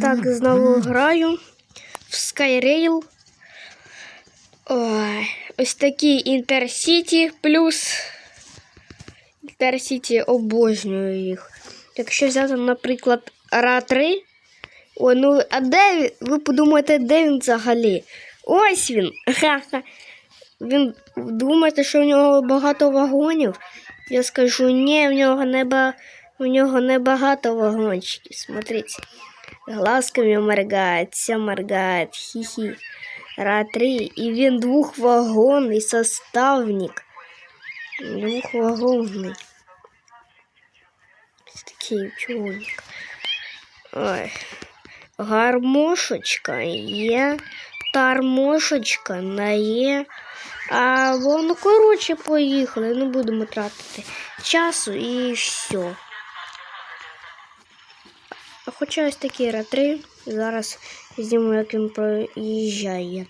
Так, знову граю в Skyrail. Ой, ось такий Інтерсіті плюс. Інтерсіті обожнюю їх. Якщо взяти, наприклад, РА-3. Ой, ну а де він? Ви подумаєте, де він взагалі? Ось він. Ха-ха. Він думаєте, що в нього багато вагонів? Я скажу, ні, в нього не, ба... в нього не багато вагончиків. Смотрите. Глазками моргает, все моргает, хі-хі. Ра-3. І він двохвагонний составник. Двохвагонний. Ось такий чоловік. Ой. Гармошечка є. Тармошечка не є. А бо, ну, коротше, поїхали. Не будемо тратити часу і все. А Хоча ось такі ретри. Зараз зніму, як він проїжджає.